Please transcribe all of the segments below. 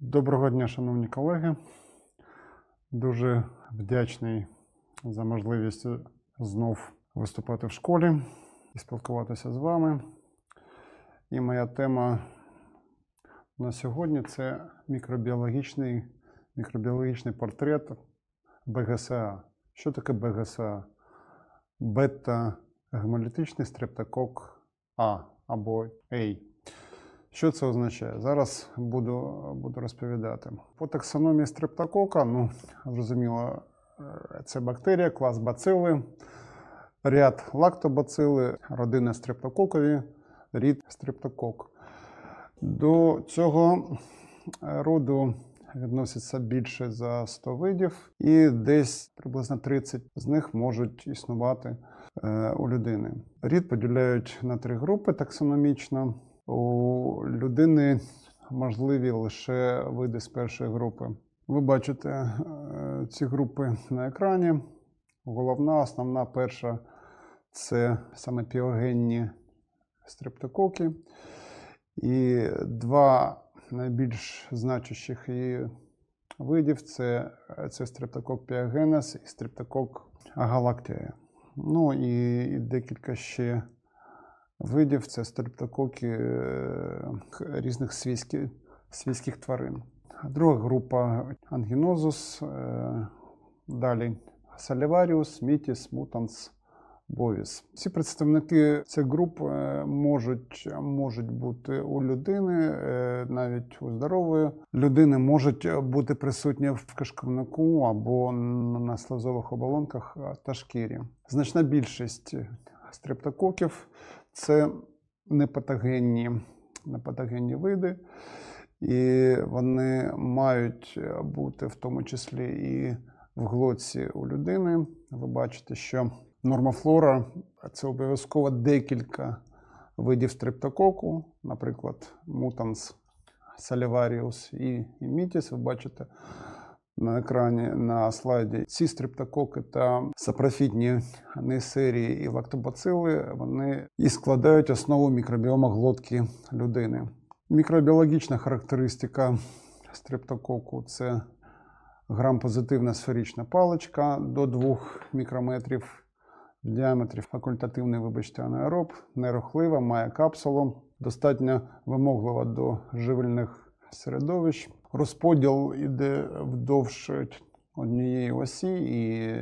Доброго дня, шановні колеги. Дуже вдячний за можливість знов виступати в школі і спілкуватися з вами. І моя тема на сьогодні це мікробіологічний, мікробіологічний портрет БГСА. Що таке БГСА? Бета-гемолітичний стрептокок А або А. Що це означає? Зараз буду, буду розповідати. По таксономії стрептокока, ну, зрозуміло, е, це бактерія, клас бацили, ряд лактобацили, родина стрептококові, рід стрептокок. До цього роду відноситься більше за 100 видів, і десь приблизно 30 з них можуть існувати е, у людини. Рід поділяють на три групи таксономічно. У людини можливі лише види з першої групи. Ви бачите е, ці групи на екрані. Головна, основна перша це саме піогенні стрептококи. І два найбільш значущих її видів це, це стрептокок піогенес і стрептокок агалактія. Ну і, і декілька ще видів це стрептококи е, різних свійських, свійських тварин. Друга група ангінозус, е, далі саліваріус, мітіс, мутанс, бовіс. Всі представники цих груп е, можуть, можуть бути у людини, навіть у здорової людини можуть бути присутні в кишковнику або на слизових оболонках та шкірі. Значна більшість стрептококів це непатогенні, непатогенні види, і вони мають бути в тому числі і в глотці у людини. Ви бачите, що нормофлора це обов'язково декілька видів стрептококу, наприклад, мутанс саліваріус і мітіс. Ви бачите на екрані на слайді. Ці стрептококи та сапрофітні нейсерії і лактобацили вони і складають основу мікробіома глотки людини. Мікробіологічна характеристика стрептококу це грам-позитивна сферична паличка до 2 мікрометрів в діаметрі, факультативний, вибачте, анаероб, нерухлива, має капсулу, достатньо вимоглива до живильних середовищ. Розподіл іде вдовж однієї осі, і,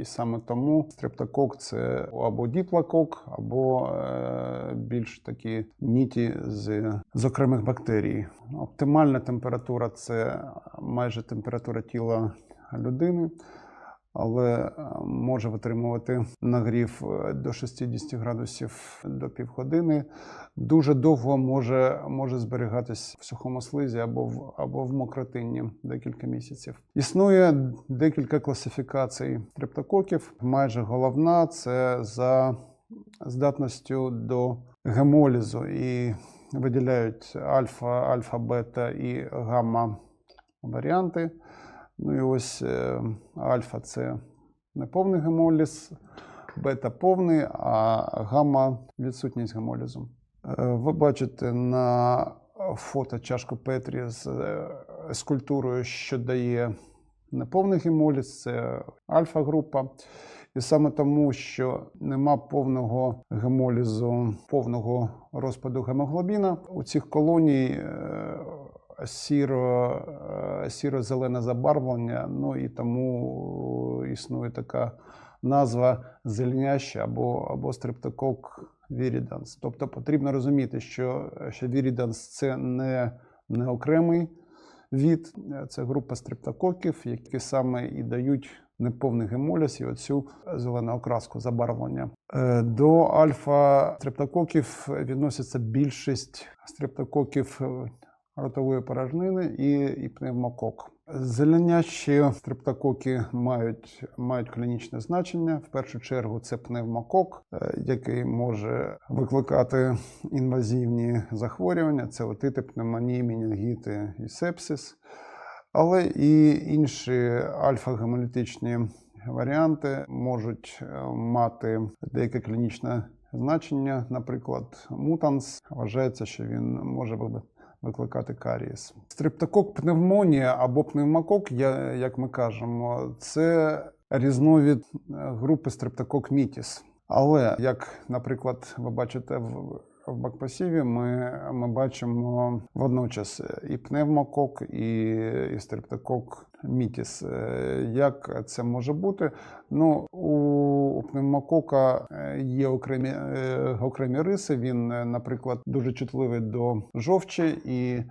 і саме тому стрептокок це або діплокок, або е, більш такі ніті з, з окремих бактерій. Оптимальна температура це майже температура тіла людини. Але е, може витримувати нагрів е, до 60 градусів до півгодини. Дуже довго може може зберігатись в сухому слизі або в або в мокротинні декілька місяців. Існує декілька класифікацій стрептококів. Майже головна це за здатністю до гемолізу і виділяють альфа, альфа, бета і гамма варіанти. Ну і ось е, альфа це неповний гемоліз, бета повний, а гамма відсутність гемолізу. Е, ви бачите на фото чашку Петрі з, е, з що дає неповний гемоліз, це альфа-група. І саме тому, що нема повного гемолізу, повного розпаду гемоглобіна, у цих колоній сіро, сіро-зелене забарвлення, ну і тому існує така назва зеленяща або або стрептокок віріданс. Тобто потрібно розуміти, що що віріданс це не, не окремий від, це група стрептококів, які саме і дають неповний гемоліз і оцю зелену окраску забарвлення. Е, до альфа-стрептококів відноситься більшість стрептококів ротової порожнини і і пневмокок. Зеленящі стрептококи мають мають клінічне значення. В першу чергу це пневмокок, е, який може викликати інвазивні захворювання, це отити, пневмонії, мінінгіти і сепсис. Але і інші альфа-гемолітичні варіанти можуть е, мати деяке клінічне значення. Наприклад, мутанс вважається, що він може викликати карієс. Стрептокок пневмонія або пневмокок, як ми кажемо, це різновид е, групи стрептокок мітіс. Але як, наприклад, ви бачите в, в бакпасіві, ми, ми бачимо водночас і пневмокок, і, і стрептокок мітіс. Е, Як це може бути? Ну, у, у пневмокока е, є окремі, е, окремі риси. Він, е, наприклад, дуже чутливий до жовчі, і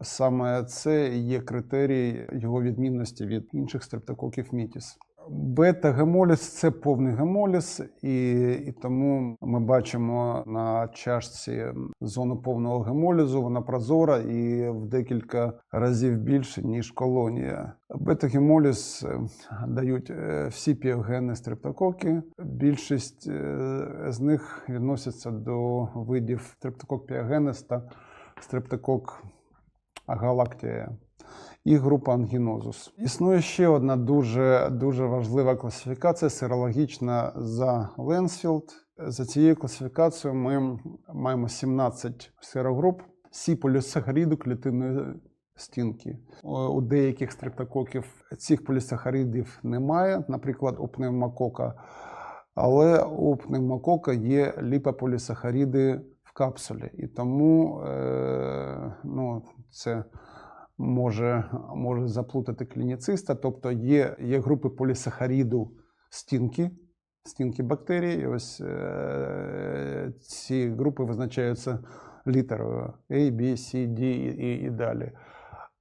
саме це є критерій його відмінності від інших стрептококів мітіс. Бета-гемоліз це повний гемоліз, і, і тому ми бачимо на чашці зону повного гемолізу. Вона прозора і в декілька разів більше, ніж колонія. Бета-гемоліз е, дають е, всі піогени стрептококи. Більшість е, з них відносяться до видів стрептокок піогенес та стрептокок галактія і група ангінозус. Існує ще одна дуже, дуже важлива класифікація серологічна за Ленсфілд. За цією класифікацією ми маємо 17 серогруп всі полісахаріду клітинної стінки. У деяких стрептококів цих полісахаридів немає, наприклад, у пневмокока. Але у пневмокока є ліпополісахаріди в капсулі, і тому е, ну, це може, може заплутати клініциста. Тобто є, є групи полісахаріду стінки, стінки бактерій. І ось е, ці групи визначаються літерою A, B, C, D і, і, далі.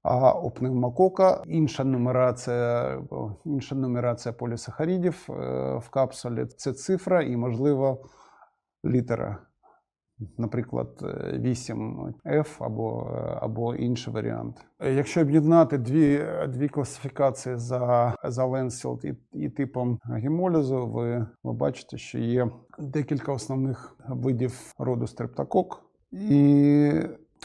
А у пневмокока інша нумерація, інша нумерація полісахарідів е, в капсулі це цифра і, можливо, літера. Наприклад, 8F або, або інший варіант. Якщо об'єднати дві, дві класифікації за, за Ленсілд і, і типом гемолізу, ви, ви бачите, що є декілька основних видів роду стрептокок. І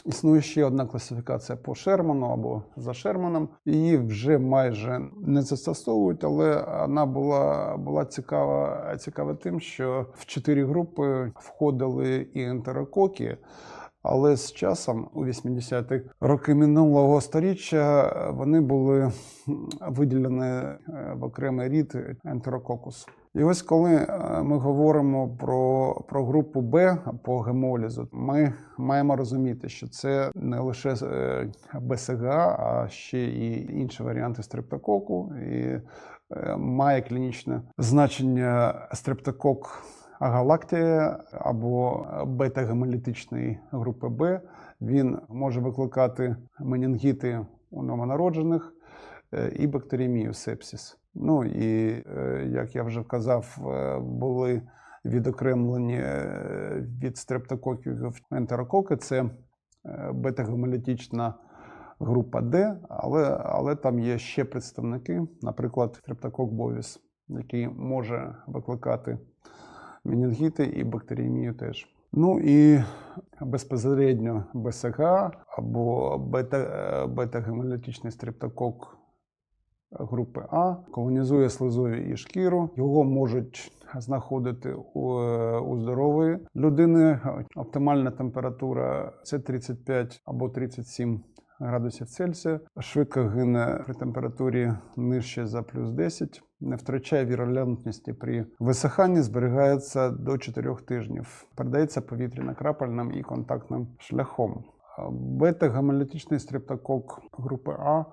Існує ще одна класифікація по Шерману або за Шерманом. Її вже майже не застосовують, але вона була, була цікава, цікава тим, що в чотири групи входили і ентерококи. Але з часом, у 80-ті роки минулого століття, вони були виділені е, в окремий рід ентерококус. І ось коли е, ми говоримо про, про групу Б по гемолізу, ми маємо розуміти, що це не лише е, БСГА, а ще і інші варіанти стрептококу. І має клінічне значення стрептокок агалактія або бета-гемолітичної групи Б. Він може викликати менінгіти у новонароджених е, і бактеріємію сепсис. Ну і е, як я вже вказав, е, були відокремлені від стрептококів ентерококи. Це бета-гемолітична група Д, але, але там є ще представники, наприклад, стрептокок бовіс, який може викликати менінгіти і бактеріємію теж. Ну і безпосередньо БСГ або бета, бета-гемолітичний стрептокок групи А колонізує слизові і шкіру. Його можуть знаходити у, у здорової людини. Оптимальна температура це 35 або 37 градусів Цельсія. Швидко гине при температурі нижче за плюс 10. Не втрачає вірулентності при висиханні, зберігається до 4 тижнів. Передається повітряно-крапельним і контактним шляхом. Бета-гемолітичний стрептокок групи А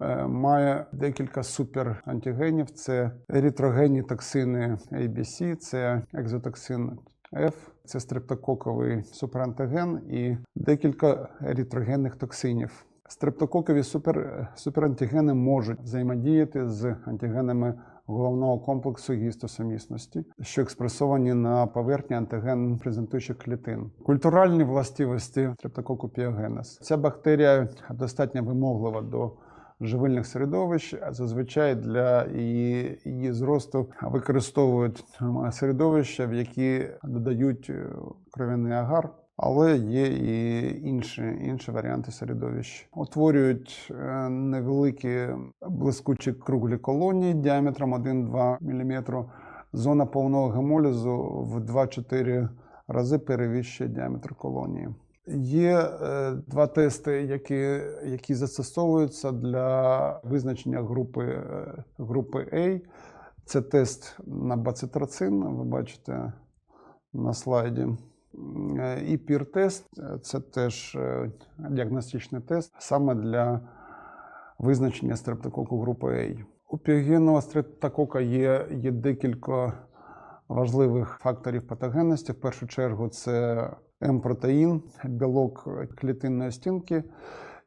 е, має декілька суперантигенів. Це ерітрогенні токсини ABC, це екзотоксин F, це стрептококовий суперантиген і декілька ерітрогенних токсинів. Стрептококові супер, суперантигени можуть взаємодіяти з антигенами головного комплексу гістосумісності, що експресовані на поверхні антиген презентуючих клітин. Культуральні властивості стрептококу піогенез. Ця бактерія достатньо вимоглива до живильних середовищ, а зазвичай для її, її зросту використовують середовища, в які додають е, кров'яний агар. Але є і інші, інші варіанти середовищ. Утворюють е, невеликі блискучі круглі колонії діаметром 1-2 мм. Зона повного гемолізу в 2-4 рази перевищує діаметр колонії. Є е, два тести, які, які застосовуються для визначення групи, е, групи A. Це тест на бацитроцин, ви бачите на слайді. Е, І пір-тест е, це теж е, діагностичний тест саме для визначення стрептококу групи A. У піогенного стрептокока є, є декілька важливих факторів патогенності. В першу чергу це М-протеїн, білок клітинної стінки,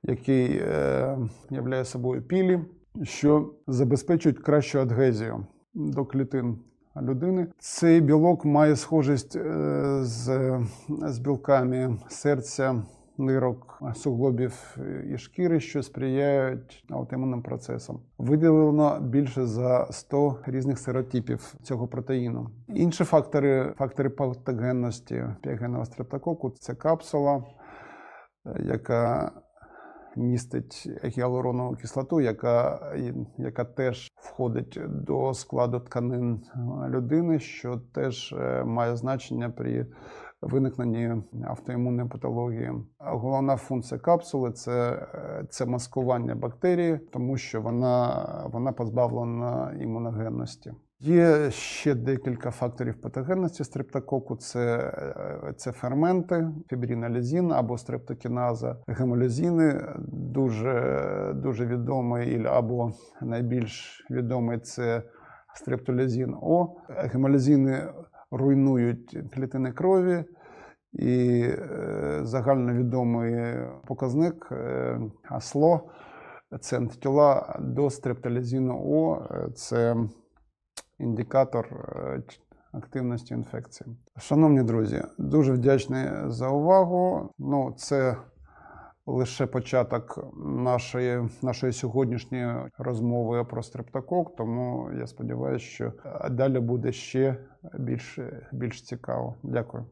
який е, являє собою пілі, що забезпечують кращу адгезію до клітин людини. Цей білок має схожість е, з, з білками серця, нирок, суглобів і шкіри, що сприяють аутоімунним процесам. Виділено більше за 100 різних серотипів цього протеїну. Інші фактори, фактори патогенності піогенного стрептококу це капсула, е, яка містить гіалуронову кислоту, яка, яка теж входить до складу тканин людини, що теж е, має значення при виникненні автоімунної патології. Головна функція капсули це, е, це маскування бактерії, тому що вона, вона позбавлена імуногенності. Є ще декілька факторів патогенності стрептококу. Це, е, це ферменти, фібринолізін або стрептокіназа, гемолізіни. Дуже, дуже відомий або найбільш відомий це стрептолізін О. Гемолізіни руйнують клітини крові. І е, загальновідомий показник е, АСЛО це антитіла до стрептолізіну О. Це індикатор е, активності інфекції. Шановні друзі, дуже вдячний за увагу. Ну, це лише початок нашої, нашої сьогоднішньої розмови про стрептокок, тому я сподіваюся, що далі буде ще більш, більш цікаво. Дякую.